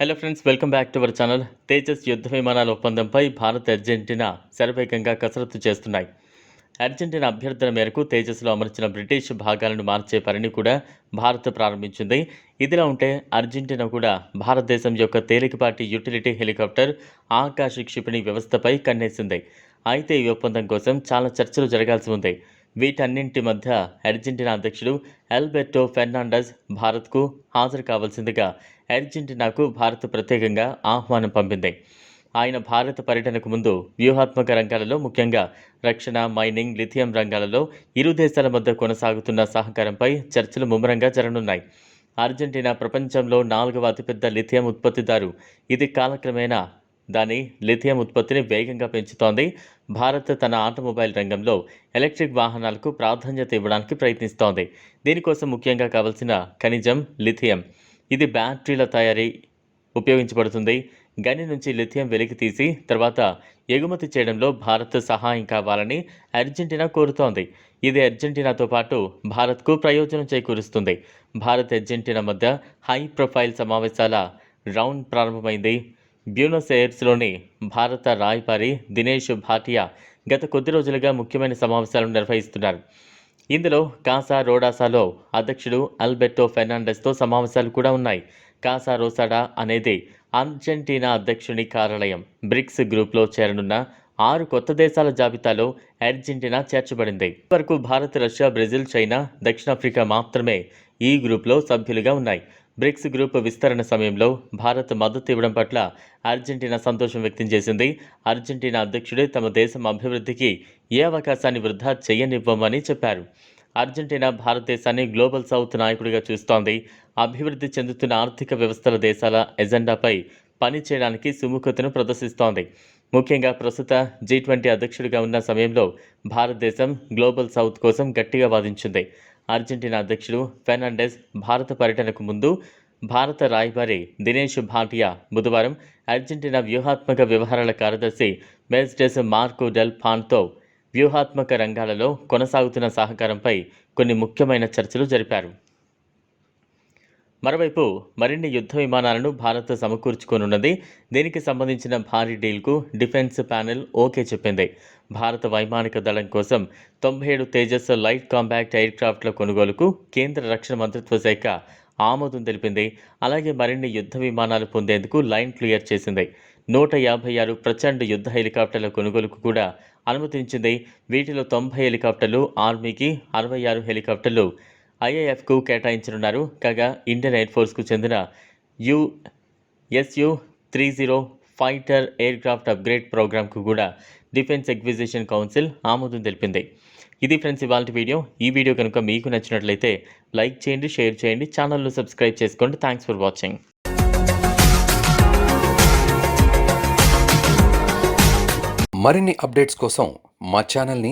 Hello friends welcome back to our channel Tejas యుద్ధ విమానాల ఒప్పందంపై భారత్ అర్జెంటీనా శరవేగంగా కసరత్తు చేస్తున్నాయి అర్జెంటీనా అభ్యర్థన మేరకు తేజస్లో అమర్చిన బ్రిటిష్ భాగాలను మార్చే పనిని కూడా భారత్ ప్రారంభించింది ఇదిలా ఉంటే అర్జెంటీనా కూడా భారతదేశం యొక్క తేలికపాటి యుటిలిటీ హెలికాప్టర్ ఆకాశ క్షిపణి వ్యవస్థపై కన్నేసింది అయితే ఈ ఒప్పందం కోసం చాలా చర్చలు జరగాల్సి ఉంది వీటన్నింటి మధ్య అర్జెంటీనా అధ్యక్షుడు ఎల్బెర్టో ఫెర్నాండస్ భారత్కు హాజరు కావాల్సిందిగా అర్జెంటీనాకు భారత్ ప్రత్యేకంగా ఆహ్వానం పంపింది. ఆయన భారత పర్యటనకు ముందు వ్యూహాత్మక రంగాలలో ముఖ్యంగా రక్షణ మైనింగ్ లిథియం రంగాలలో ఇరు దేశాల మధ్య కొనసాగుతున్న సహకారంపై చర్చలు ముమ్మరంగా జరగనున్నాయి. అర్జెంటీనా ప్రపంచంలో నాలుగవ అతిపెద్ద లిథియం ఉత్పత్తిదారు. ఇది కాలక్రమేణా దాని లిథియం ఉత్పత్తిని వేగంగా పెంచుతోంది. భారత్ తన ఆటోమొబైల్ రంగంలో ఎలక్ట్రిక్ వాహనాలకు ప్రాధాన్యత ఇవ్వడానికి ప్రయత్నిస్తోంది. దీనికోసం ముఖ్యంగా కావలసిన ఖనిజం లిథియం. ఇది బ్యాటరీల తయారీ ఉపయోగించబడుతుంది. గని నుంచి లిథియం వెలికి తీసి తర్వాత ఎగుమతి చేయడంలో భారత్ సహాయం కావాలని అర్జెంటీనా కోరుతోంది. ఇది అర్జెంటీనాతో పాటు భారత్కు ప్రయోజనం చేకూరుస్తుంది. భారత్ అర్జెంటీనా మధ్య హై ప్రొఫైల్ సమావేశాల రౌండ్ ప్రారంభమైంది. బ్యూనస్ ఎయిర్స్లోని భారత రాయపారి దినేష్ భాటియా గత కొద్ది రోజులుగా ముఖ్యమైన సమావేశాలు నిర్వహిస్తున్నారు. ఇందులో కాసా రోడాసాలో అధ్యక్షుడు అల్బెర్టో ఫెర్నాండెస్తో సమావేశాలు కూడా ఉన్నాయి. కాసా రోసాడా అనేది అర్జెంటీనా అధ్యక్షుని కార్యాలయం. బ్రిక్స్ గ్రూప్లో చేరనున్న ఆరు కొత్త దేశాల జాబితాలో అర్జెంటీనా చేర్చబడింది. వరకు భారత్ రష్యా బ్రెజిల్ చైనా దక్షిణాఫ్రికా మాత్రమే ఈ గ్రూప్లో సభ్యులుగా ఉన్నాయి. బ్రిక్స్ గ్రూప్ విస్తరణ సమయంలో భారత్ మద్దతు ఇవ్వడం పట్ల అర్జెంటీనా సంతోషం వ్యక్తం చేసింది. అర్జెంటీనా అధ్యక్షుడే తమ దేశం అభివృద్ధికి ఏ అవకాశాన్ని వృధా చేయనివ్వమని చెప్పారు. అర్జెంటీనా భారతదేశాన్ని గ్లోబల్ సౌత్ నాయకుడిగా చూస్తోంది. అభివృద్ధి చెందుతున్న ఆర్థిక వ్యవస్థల దేశాల ఎజెండాపై పనిచేయడానికి సుముఖతను ప్రదర్శిస్తోంది. ముఖ్యంగా ప్రస్తుత జీ ట్వంటీ అధ్యక్షుడిగా ఉన్న సమయంలో భారతదేశం గ్లోబల్ సౌత్ కోసం గట్టిగా వాదించింది. అర్జెంటీనా అధ్యక్షుడు ఫెర్నాండెస్ భారత పర్యటనకు ముందు భారత రాయబారి దినేష్ భాటియా బుధవారం అర్జెంటీనా వ్యూహాత్మక వ్యవహారాల కార్యదర్శి మెస్డెస్ మార్కో డెల్ పాన్తో వ్యూహాత్మక రంగాలలో కొనసాగుతున్న సహకారంపై కొన్ని ముఖ్యమైన చర్చలు జరిపారు. మరోవైపు మరిన్ని యుద్ధ విమానాలను భారత్ సమకూర్చుకోనున్నది. దీనికి సంబంధించిన భారీ డీల్కు డిఫెన్స్ ప్యానెల్ ఓకే చెప్పింది. భారత వైమానిక దళం కోసం తొంభై ఏడు తేజస్ లైట్ కాంపాక్ట్ ఎయిర్ క్రాఫ్ట్ల కొనుగోలుకు కేంద్ర రక్షణ మంత్రిత్వ శాఖ ఆమోదం తెలిపింది. అలాగే మరిన్ని యుద్ధ విమానాలు పొందేందుకు లైన్ క్లియర్ చేసింది. నూట యాభై ఆరు ప్రచండ్ యుద్ధ హెలికాప్టర్ల కొనుగోలుకు కూడా అనుమతించింది. వీటిలో తొంభై హెలికాప్టర్లు ఆర్మీకి అరవై ఆరు హెలికాప్టర్లు ఐఏఎఫ్కు కేటాయించనున్నారు. కాగా ఇండియన్ ఎయిర్ ఫోర్స్కు చెందిన U SU three zero fighter aircraft upgrade ప్రోగ్రామ్కు కూడా డిఫెన్స్ ఎగ్విజిషన్ కౌన్సిల్ ఆమోదం తెలిపింది. ఇది ఫ్రెండ్స్ ఇవాళ వీడియో. ఈ వీడియో కనుక మీకు నచ్చినట్లయితే లైక్ చేయండి షేర్ చేయండి ఛానల్ను సబ్స్క్రైబ్ చేసుకోండి. Thanks for watching. మరిన్ని అప్డేట్స్ కోసం మా ఛానల్ని